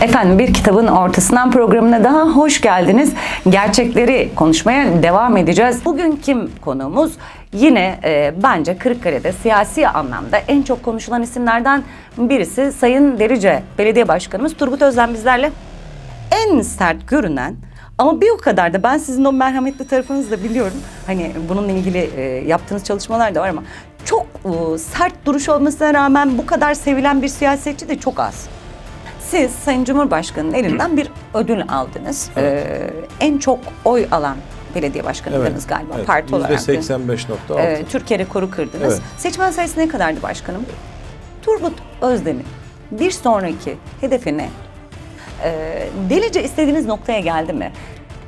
Efendim bir kitabın ortasından programına daha hoş geldiniz. Gerçekleri konuşmaya devam edeceğiz. Bugün kim konuğumuz? Yine e, bence Kırıkkale'de siyasi anlamda en çok konuşulan isimlerden birisi Sayın Derice Belediye Başkanımız Turgut Özlem bizlerle. En sert görünen ama bir o kadar da ben sizin o merhametli tarafınızı da biliyorum. Hani bununla ilgili e, yaptığınız çalışmalar da var ama çok e, sert duruş olmasına rağmen bu kadar sevilen bir siyasetçi de çok az. Siz Sayın Cumhurbaşkanı'nın elinden bir ödül aldınız. Ee, en çok oy alan belediye başkanıydınız galiba evet. parti olarak. %85.6. Ee, Türkiye rekoru kırdınız. Evet. Seçmen sayısı ne kadardı başkanım? Turgut Özdemir'in bir sonraki hedefine e, delice istediğiniz noktaya geldi mi?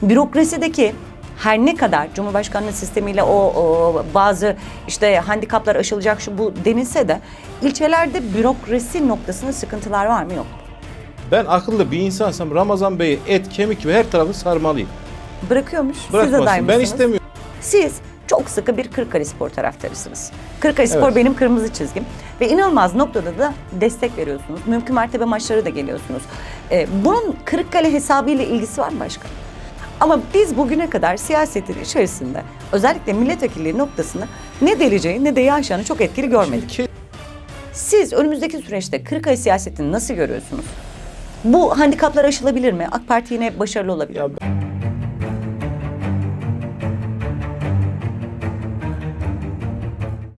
Bürokrasideki her ne kadar Cumhurbaşkanlığı sistemiyle o, o bazı işte handikaplar aşılacak şu bu denilse de ilçelerde bürokrasi noktasında sıkıntılar var mı yok mu? Ben akıllı bir insansam Ramazan Bey'i et, kemik ve her tarafı sarmalıyım. Bırakıyormuş. Siz Bırakmasın. aday Ben mısınız? istemiyorum. Siz çok sıkı bir Kırıkkale Spor taraftarısınız. Kırıkkale Spor Evet. benim kırmızı çizgim. Ve inanılmaz noktada da destek veriyorsunuz. Mümkün mertebe maçlara da geliyorsunuz. Ee, bunun Kırıkkale hesabıyla ilgisi var mı başkanım? Ama biz bugüne kadar siyasetin içerisinde özellikle milletvekilliği noktasında ne deleceği ne de yaşanı çok etkili görmedik. Siz önümüzdeki süreçte Kırıkkale siyasetini nasıl görüyorsunuz? Bu handikaplar aşılabilir mi? AK Parti yine başarılı olabilir Ya mi? ben-